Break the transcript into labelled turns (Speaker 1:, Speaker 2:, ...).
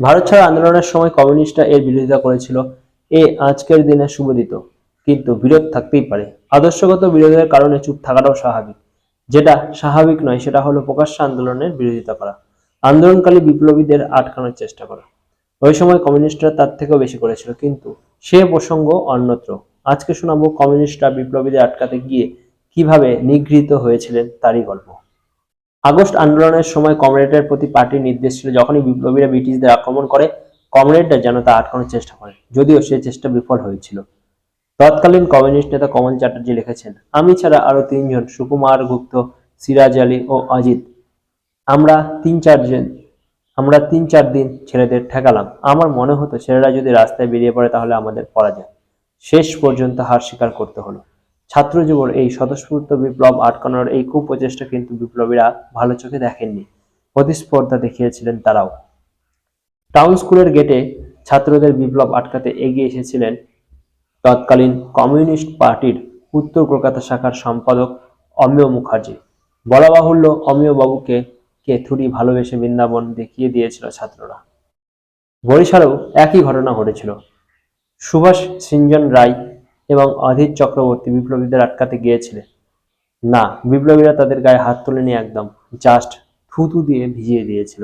Speaker 1: ভারত ছাড়ো আন্দোলনের সময় কমিউনিস্টরা এর বিরোধিতা করেছিল। এ আজকের দিনে শুভদিত কিন্তু বিরোধ থাকতেই পারে। আদর্শগত বিরোধের কারণে চুপ থাকাটাও স্বাভাবিক। যেটা স্বাভাবিক নয়, সেটা হলো প্রকাশ্য আন্দোলনের বিরোধিতা করা। আন্দোলনকারী বিপ্লবীদের আটকানোর চেষ্টা করা। ওই সময় কমিউনিস্টরা তার থেকেও বেশি করেছিল, কিন্তু সে প্রসঙ্গ অন্যত্র। আজকে শোনাবো কমিউনিস্টরা বিপ্লবীদের আটকাতে গিয়ে কীভাবে নিগৃহীত হয়েছিলেন তারই গল্প। আগস্ট আন্দোলনের সময় কমরেডের প্রতি পার্টির নির্দেশ ছিল যখনই বিপ্লবীরা ব্রিটিশদের আক্রমণ করে, কমরেডরা যেন তা আটকানোর চেষ্টা করে। যদিও সে চেষ্টা বিফল হয়েছিল। তৎকালীন কমিউনিস্ট নেতা কমল চ্যাটার্জি লিখেছেন, আমি ছাড়া আরও তিনজন, সুকুমার, গুপ্ত, সিরাজ আলী ও অজিত, আমরা তিন চারজন আমরা তিন চার দিন ছেলেদের ঠেকালাম। আমার মনে হতো ছেলেরা যদি রাস্তায় বেরিয়ে পড়ে তাহলে আমাদের পরাজয়। শেষ পর্যন্ত হার স্বীকার করতে হলো। ছাত্র যুবর এই স্বতঃস্ফূর্ত বিপ্লব আটকানোর এই কুপ্রচেষ্টা কিন্তু বিপ্লবীরা ভালো চোখে দেখেননি। প্রতিস্পর্ধা দেখিয়েছিলেন তারাও। টাউন স্কুলের গেটে ছাত্রদের বিপ্লব আটকাতে এগিয়ে এসেছিলেন তৎকালীন কমিউনিস্ট পার্টির উত্তর কলকাতা শাখার সম্পাদক অমিয় মুখার্জি। বলা বাহুল্য অমিয় বাবুকে কে থুরি ভালোবেসে বৃন্দাবন দেখিয়ে দিয়েছিল ছাত্ররা। বরিশালেও একই ঘটনা ঘটেছিল। সুভাষ সিঞ্জন রায় এবং অধীর চক্রবর্তী বিপ্লবীদের আটকাতে গিয়েছিলেন। না, বিপ্লবীরা তাদের গায়ে হাত তুলেনি একদম জাস্ট থুতু দিয়ে ভিজিয়ে দিয়েছিল।